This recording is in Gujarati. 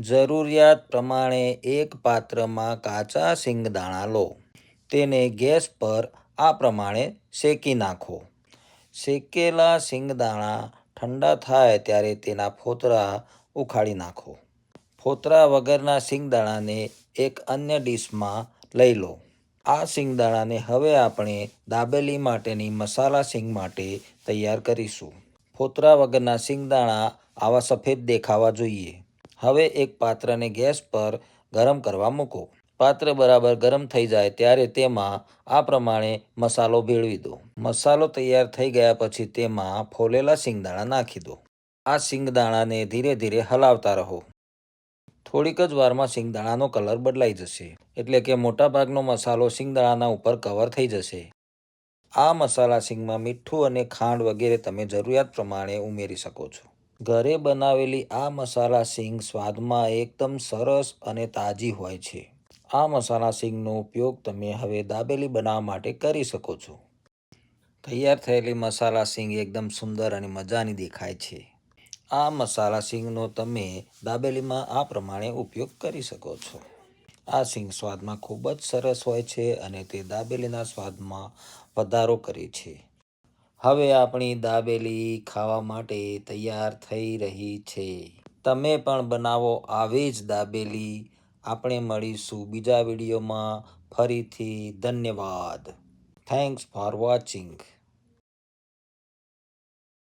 જરૂરિયાત પ્રમાણે એક પાત્રમાં કાચા સિંગદાણા લો. તેને ગેસ પર આ પ્રમાણે શેકી નાખો. શેકેલા સિંગદાણા ઠંડા થાય ત્યારે તેના ફોતરા ઉખાડી નાખો. ફોતરા વગરના સિંગદાણાને એક અન્ય ડીશમાં લઈ લો. આ સિંગદાણાને હવે આપણે દાબેલી માટેની મસાલા સિંગ માટે તૈયાર કરીશું. ફોતરા વગરના સિંગદાણા આવા સફેદ દેખાવા જોઈએ. હવે એક પાત્રને ગેસ પર ગરમ કરવા મૂકો. પાત્ર બરાબર ગરમ થઈ જાય ત્યારે તેમાં આ પ્રમાણે મસાલો ભેળવી દો. મસાલો તૈયાર થઈ ગયા પછી તેમાં ફોલેલા સિંગદાણા નાખી દો. આ સિંગદાણાને ધીરે ધીરે હલાવતા રહો. થોડીક જ વારમાં સિંગદાણાનો કલર બદલાઈ જશે. એટલે કે મોટાભાગનો મસાલો સિંગદાણાના ઉપર કવર થઈ જશે. આ મસાલા સિંગમાં મીઠું અને ખાંડ વગેરે તમે જરૂરિયાત પ્રમાણે ઉમેરી શકો છો. ઘરે બનાવેલી આ મસાલા સિંગ સ્વાદમાં એકદમ સરસ અને તાજી હોય છે. આ મસાલા સિંગનો ઉપયોગ તમે હવે દાબેલી બનાવવા માટે કરી શકો છો. તૈયાર થયેલી મસાલા સિંગ એકદમ સુંદર અને મજાની દેખાય છે. આ મસાલા સિંગનો તમે દાબેલીમાં આ પ્રમાણે ઉપયોગ કરી શકો છો. આ સિંગ સ્વાદમાં ખૂબ જ સરસ હોય છે અને તે દાબેલીના સ્વાદમાં વધારો કરે છે. હવે આપણી દાબેલી ખાવા માટે તૈયાર થઈ રહી છે. તમે પણ બનાવો આવી જ દાબેલી. આપણે મળીશું બીજા વિડીયોમાં. ફરીથી ધન્યવાદ. Thanks for watching